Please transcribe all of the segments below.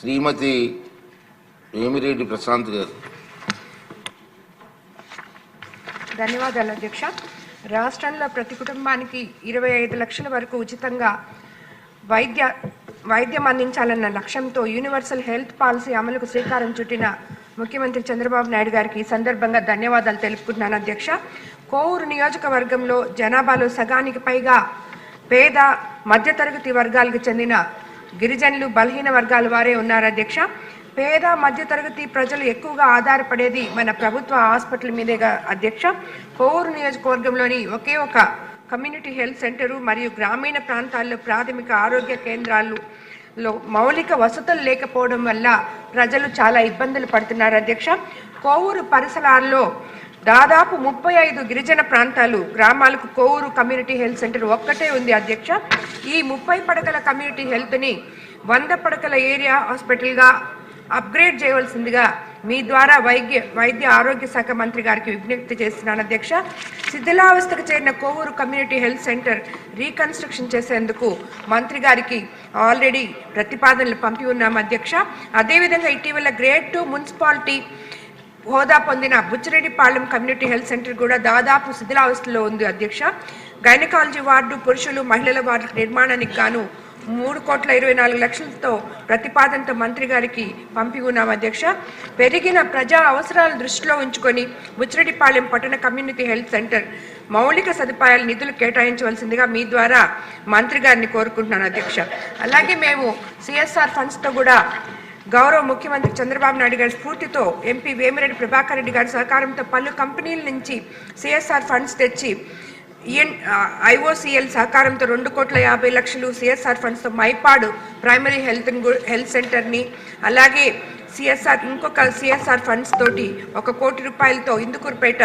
శ్రీమతి వేమిరెడ్డి ప్రశాంత్ గారు. ధన్యవాదాలు అధ్యక్ష. రాష్ట్రంలో ప్రతి కుటుంబానికి ఇరవై ఐదు లక్షల వరకు ఉచితంగా వైద్య వైద్యం అందించాలన్న లక్ష్యంతో యూనివర్సల్ హెల్త్ పాలసీ అమలుకు శ్రీకారం చుట్టిన ముఖ్యమంత్రి చంద్రబాబు నాయుడు గారికి ఈ సందర్భంగా ధన్యవాదాలు తెలుపుకుంటున్నాను అధ్యక్ష. కోవూరు నియోజకవర్గంలో జనాభాలో సగానికి పైగా పేద మధ్యతరగతి వర్గాలకు చెందిన గిరిజనులు బలహీన వర్గాల వారే ఉన్నారు అధ్యక్ష. పేద మధ్యతరగతి ప్రజలు ఎక్కువగా ఆధారపడేది మన ప్రభుత్వ హాస్పిటల్ మీదేగా అధ్యక్ష. కోవూరు నియోజకవర్గంలోని ఒకే ఒక కమ్యూనిటీ హెల్త్ సెంటరు మరియు గ్రామీణ ప్రాంతాల్లో ప్రాథమిక ఆరోగ్య కేంద్రాలు లో మౌలిక వసతులు లేకపోవడం వల్ల ప్రజలు చాలా ఇబ్బందులు పడుతున్నారు అధ్యక్ష. కోవూరు పరిసరాల్లో దాదాపు ముప్పై ఐదు గిరిజన ప్రాంతాలు గ్రామాలకు కోవూరు కమ్యూనిటీ హెల్త్ సెంటర్ ఒక్కటే ఉంది అధ్యక్ష. ఈ ముప్పై పడకల కమ్యూనిటీ హెల్త్ని వంద పడకల ఏరియా హాస్పిటల్గా అప్గ్రేడ్ చేయవలసిందిగా మీ ద్వారా వైద్య వైద్య ఆరోగ్య శాఖ మంత్రి గారికి విజ్ఞప్తి చేస్తున్నాను అధ్యక్ష. శిథిలావస్థకు చేరిన Kovur community health centre reconstruction చేసేందుకు మంత్రి గారికి ఆల్రెడీ ప్రతిపాదనలు పంపి ఉన్నాం అధ్యక్ష. అదేవిధంగా ఇటీవల గ్రేడ్ టూ మున్సిపాలిటీ హోదా పొందిన బుచ్చిరెడ్డిపాళెం కమ్యూనిటీ హెల్త్ సెంటర్ కూడా దాదాపు శిథిలావస్థలో ఉంది అధ్యక్ష. గైనకాలజీ వార్డు పురుషులు మహిళల వార్డు నిర్మాణానికి గాను మూడు కోట్ల ఇరవై నాలుగు లక్షలతో ప్రతిపాదనతో మంత్రి గారికి పంపి ఉన్నాం అధ్యక్ష. పెరిగిన ప్రజా అవసరాలు దృష్టిలో ఉంచుకొని బుచ్చిరెడ్డిపాలెం పట్టణ కమ్యూనిటీ హెల్త్ సెంటర్ మౌలిక సదుపాయాల నిధులు కేటాయించవలసిందిగా మీ ద్వారా మంత్రి గారిని కోరుకుంటున్నాను అధ్యక్ష. అలాగే మేము సిఎస్ఆర్ ఫండ్స్తో కూడా గౌరవ ముఖ్యమంత్రి చంద్రబాబు నాయుడు గారి స్ఫూర్తితో ఎంపీ వేమిరెడ్డి ప్రభాకర్ రెడ్డి గారి సహకారంతో పలు కంపెనీల నుంచి సిఎస్ఆర్ ఫండ్స్ తెచ్చి ఈఎన్ ఐఓసిఎల్ సహకారంతో రెండు కోట్ల యాభై లక్షలు సిఎస్ఆర్ ఫండ్స్తో మైపాడు ప్రైమరీ హెల్త్ హెల్త్ సెంటర్ని అలాగే సిఎస్ఆర్ ఇంకొక సిఎస్ఆర్ ఫండ్స్ తోటి ఒక కోటి రూపాయలతో ఇందుకూరుపేట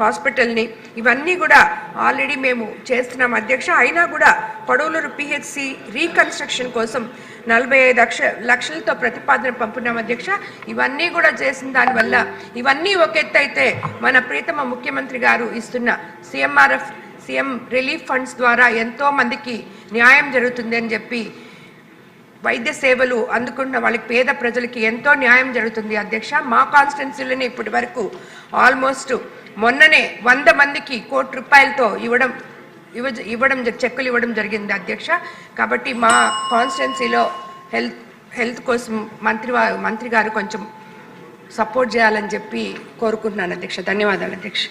హాస్పిటల్ని ఇవన్నీ కూడా ఆల్రెడీ మేము చేస్తున్నాం అధ్యక్ష. అయినా కూడా పడవలూరు పిహెచ్సి రీకన్స్ట్రక్షన్ కోసం నలభై ఐదు లక్ష లక్షలతో ప్రతిపాదన పంపినాం అధ్యక్ష. ఇవన్నీ కూడా చేసిన దానివల్ల ఇవన్నీ ఒక ఎత్తు అయితే మన ప్రీతమ ముఖ్యమంత్రి గారు ఇస్తున్న సిఎంఆర్ఎఫ్ సీఎం రిలీఫ్ ఫండ్స్ ద్వారా ఎంతో మందికి న్యాయం జరుగుతుంది అని చెప్పి వైద్య సేవలు అందుకున్న వాళ్ళకి పేద ప్రజలకి ఎంతో న్యాయం జరుగుతుంది అధ్యక్ష. మా కాన్స్టిట్యున్సీలోనే ఇప్పటి వరకు ఆల్మోస్ట్ మొన్ననే వంద మందికి కోటి రూపాయలతో ఇవ్వడం ఇవ్వ ఇవ్వడం జ- చెక్కులు ఇవ్వడం జరిగింది అధ్యక్ష. కాబట్టి మా కాన్స్టిట్యున్సీలో హెల్త్ హెల్త్ కోసం మంత్రి మంత్రి గారు కొంచెం సపోర్ట్ చేయాలని చెప్పి కోరుకుంటున్నాను అధ్యక్ష. ధన్యవాదాలు అధ్యక్ష.